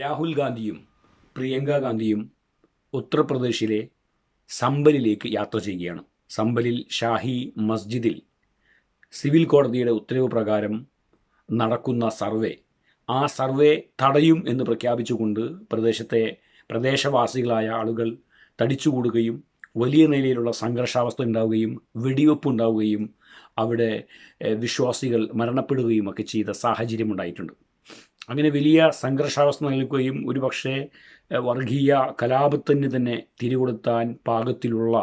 രാഹുൽ ഗാന്ധിയും പ്രിയങ്ക ഗാന്ധിയും ഉത്തർപ്രദേശിലെ സമ്പലിലേക്ക് യാത്ര ചെയ്യുകയാണ്. സമ്പലിൽ ഷാഹി മസ്ജിദിൽ സിവിൽ കോടതിയുടെ ഉത്തരവ് പ്രകാരം നടക്കുന്ന സർവേ. ആ സർവേ തടയും എന്ന് പ്രഖ്യാപിച്ചുകൊണ്ട് പ്രദേശത്തെ പ്രദേശവാസികളായ ആളുകൾ തടിച്ചുകൂടുകയും വലിയ നിലയിലുള്ള സംഘർഷാവസ്ഥ ഉണ്ടാവുകയും വെടിവെപ്പ് ഉണ്ടാവുകയും അവിടെ വിശ്വാസികൾ മരണപ്പെടുകയും ഒക്കെ ചെയ്ത സാഹചര്യം ഉണ്ടായിട്ടുണ്ട്. അങ്ങനെ വലിയ സംഘർഷാവസ്ഥ നിലനിൽക്കുകയും ഒരുപക്ഷെ വർഗീയ കലാപത്തിന് തന്നെ തിരികൊടുത്താൻ പാകത്തിലുള്ള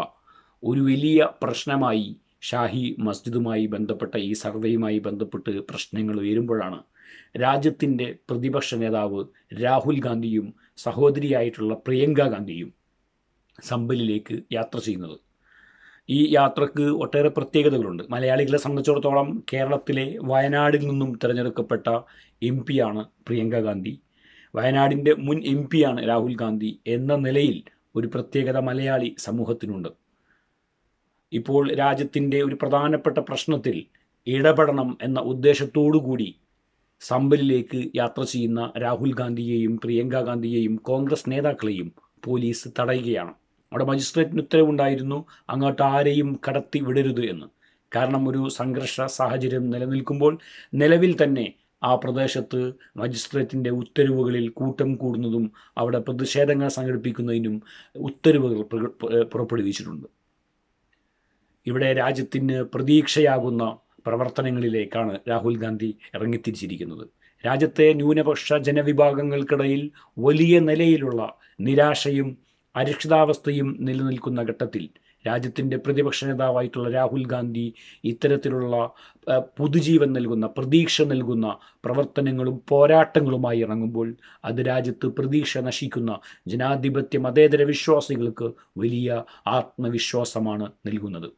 ഒരു വലിയ പ്രശ്നമായി ഷാഹി മസ്ജിദുമായി ബന്ധപ്പെട്ട ഈ സർവേയുമായി ബന്ധപ്പെട്ട് പ്രശ്നങ്ങൾ ഉയരുമ്പോഴാണ് രാജ്യത്തിന്റെ പ്രതിപക്ഷ നേതാവ് രാഹുൽ ഗാന്ധിയും സഹോദരിയായിട്ടുള്ള പ്രിയങ്ക ഗാന്ധിയും സമ്പലിലേക്ക് യാത്ര ചെയ്യുന്നത്. ഈ യാത്രയ്ക്ക് ഒട്ടേറെ പ്രത്യേകതകളുണ്ട്. മലയാളികളെ സംബന്ധിച്ചിടത്തോളം കേരളത്തിലെ വയനാടിൽ നിന്നും തിരഞ്ഞെടുക്കപ്പെട്ട എം പിയാണ് പ്രിയങ്ക ഗാന്ധി. വയനാടിന്റെ മുൻ എം പിയാണ് രാഹുൽ ഗാന്ധി എന്ന നിലയിൽ ഒരു പ്രത്യേകത മലയാളി സമൂഹത്തിനുണ്ട്. ഇപ്പോൾ രാജ്യത്തിന്റെ ഒരു പ്രധാനപ്പെട്ട പ്രശ്നത്തിൽ ഇടപെടണം എന്ന ഉദ്ദേശത്തോടു കൂടി സമ്പലിലേക്ക് യാത്ര ചെയ്യുന്ന രാഹുൽ ഗാന്ധിയെയും പ്രിയങ്ക ഗാന്ധിയെയും കോൺഗ്രസ് നേതാക്കളെയും പോലീസ് തടയുകയാണ്. അവിടെ മജിസ്ട്രേറ്റിന് ഉത്തരവുണ്ടായിരുന്നു അങ്ങോട്ട് ആരെയും കടത്തി വിടരുത് എന്ന്. കാരണം ഒരു സംഘർഷ സാഹചര്യം നിലനിൽക്കുമ്പോൾ നിലവിൽ തന്നെ ആ പ്രദേശത്ത് മജിസ്ട്രേറ്റിന്റെ ഉത്തരവുകളിൽ കൂട്ടം കൂടുന്നതും അവിടെ പ്രതിഷേധങ്ങൾ സംഘടിപ്പിക്കുന്നതിനും ഉത്തരവുകൾ പുറപ്പെടുവിച്ചിട്ടുണ്ട്. ഇവിടെ രാജ്യത്തിന് പ്രതീക്ഷയാകുന്ന പ്രവർത്തനങ്ങളിലേക്കാണ് രാഹുൽ ഗാന്ധി ഇറങ്ങിത്തിരിച്ചിരിക്കുന്നത്. രാജ്യത്തെ ന്യൂനപക്ഷ ജനവിഭാഗങ്ങൾക്കിടയിൽ വലിയ നിലയിലുള്ള നിരാശയും അരക്ഷിതാവസ്ഥയും നിലനിൽക്കുന്ന ഘട്ടത്തിൽ രാജ്യത്തിന്റെ പ്രതിപക്ഷ നേതാവായിട്ടുള്ള രാഹുൽ ഗാന്ധി ഇത്തരത്തിലുള്ള പുതുജീവൻ നൽകുന്ന പ്രതീക്ഷ നൽകുന്ന പ്രവർത്തനങ്ങളും പോരാട്ടങ്ങളുമായി ഇറങ്ങുമ്പോൾ അത് രാജ്യത്ത് പ്രതീക്ഷ നശിക്കുന്ന ജനാധിപത്യ മതേതര വിശ്വാസികൾക്ക് വലിയ ആത്മവിശ്വാസമാണ് നൽകുന്നത്.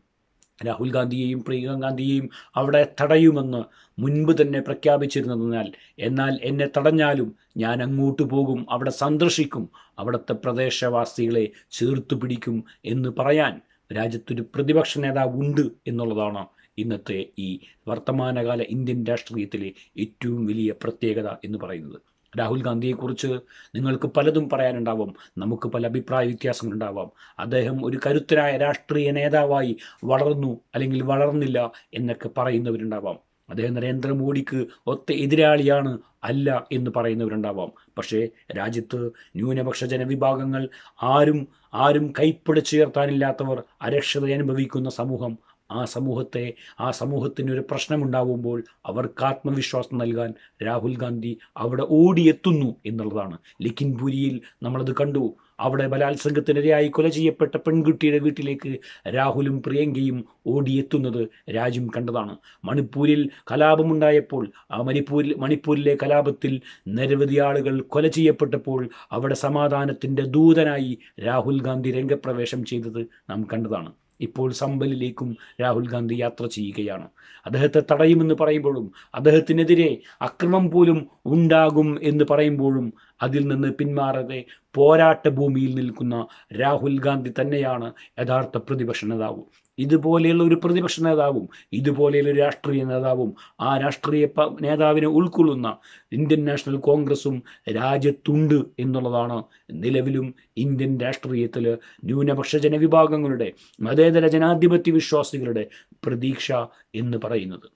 രാഹുൽ ഗാന്ധിയെയും പ്രിയങ്ക ഗാന്ധിയെയും അവിടെ തടയുമെന്ന് മുൻപ് തന്നെ പ്രഖ്യാപിച്ചിരുന്നതിനാൽ എന്നാൽ എന്നെ തടഞ്ഞാലും ഞാൻ അങ്ങോട്ട് പോകും അവിടെ സന്ദർശിക്കും അവിടുത്തെ പ്രദേശവാസികളെ ചേർത്തു പിടിക്കും എന്ന് പറയാൻ രാജ്യത്തൊരു പ്രതിപക്ഷ നേതാവ് ഉണ്ട് എന്നുള്ളതാണ് ഇന്നത്തെ ഈ വർത്തമാനകാല ഇന്ത്യൻ രാഷ്ട്രീയത്തിലെ ഏറ്റവും വലിയ പ്രത്യേകത എന്ന് പറയുന്നത്. രാഹുൽ ഗാന്ധിയെക്കുറിച്ച് നിങ്ങൾക്ക് പലതും പറയാനുണ്ടാവും. നമുക്ക് പല അഭിപ്രായ വ്യത്യാസങ്ങളുണ്ടാവാം. അദ്ദേഹം ഒരു കരുത്തരായ രാഷ്ട്രീയ നേതാവായി വളർന്നു അല്ലെങ്കിൽ വളർന്നില്ല എന്നൊക്കെ പറയുന്നവരുണ്ടാവാം. അദ്ദേഹം നരേന്ദ്രമോദിക്ക് ഒത്ത എതിരാളിയാണ് അല്ല എന്ന് പറയുന്നവരുണ്ടാവാം. പക്ഷേ രാജ്യത്ത് ന്യൂനപക്ഷ ജനവിഭാഗങ്ങൾ ആരും ആരും കൈപ്പിടിച്ചുയർത്താനില്ലാത്തവർ അരക്ഷത അനുഭവിക്കുന്ന സമൂഹം ആ സമൂഹത്തെ ആ സമൂഹത്തിന് ഒരു പ്രശ്നമുണ്ടാവുമ്പോൾ അവർക്ക് ആത്മവിശ്വാസം നൽകാൻ രാഹുൽ ഗാന്ധി അവിടെ ഓടിയെത്തുന്നു എന്നുള്ളതാണ്. ലിഖിൻപുരിയിൽ നമ്മളത് കണ്ടു. അവിടെ ബലാത്സംഗത്തിനിരയായി കൊല ചെയ്യപ്പെട്ട പെൺകുട്ടിയുടെ വീട്ടിലേക്ക് രാഹുലും പ്രിയങ്കയും ഓടിയെത്തുന്നത് രാജ്യം കണ്ടതാണ്. മണിപ്പൂരിൽ കലാപമുണ്ടായപ്പോൾ ആ മണിപ്പൂരിൽ മണിപ്പൂരിലെ കലാപത്തിൽ നിരവധി ആളുകൾ കൊല ചെയ്യപ്പെട്ടപ്പോൾ അവിടെ സമാധാനത്തിന്റെ ദൂതനായി രാഹുൽ ഗാന്ധി രംഗപ്രവേശം ചെയ്തത് നാം കണ്ടതാണ്. ഇപ്പോൾ സമ്പലിലേക്കും രാഹുൽ ഗാന്ധി യാത്ര ചെയ്യുകയാണ്. അദ്ദേഹത്തെ തടയുമെന്ന് പറയുമ്പോഴും അദ്ദേഹത്തിനെതിരെ അക്രമം പോലും ഉണ്ടാകും എന്ന് പറയുമ്പോഴും അതിൽ നിന്ന് പിന്മാറാതെ പോരാട്ട ഭൂമിയിൽ നിൽക്കുന്ന രാഹുൽ ഗാന്ധി തന്നെയാണ് യഥാർത്ഥ പ്രതിപക്ഷ നേതാവ്. ഇതുപോലെയുള്ള ഒരു പ്രതിപക്ഷ നേതാവും ഇതുപോലെയുള്ള രാഷ്ട്രീയ നേതാവും ആ രാഷ്ട്രീയ നേതാവിനെ ഉൾക്കൊള്ളുന്ന ഇന്ത്യൻ നാഷണൽ കോൺഗ്രസും രാജ്യത്തുണ്ട് എന്നുള്ളതാണ് നിലവിലും ഇന്ത്യൻ രാഷ്ട്രീയത്തിൽ ന്യൂനപക്ഷ ജനവിഭാഗങ്ങളുടെ മതേതര ജനാധിപത്യ വിശ്വാസികളുടെ പ്രതീക്ഷ എന്ന് പറയുന്നത്.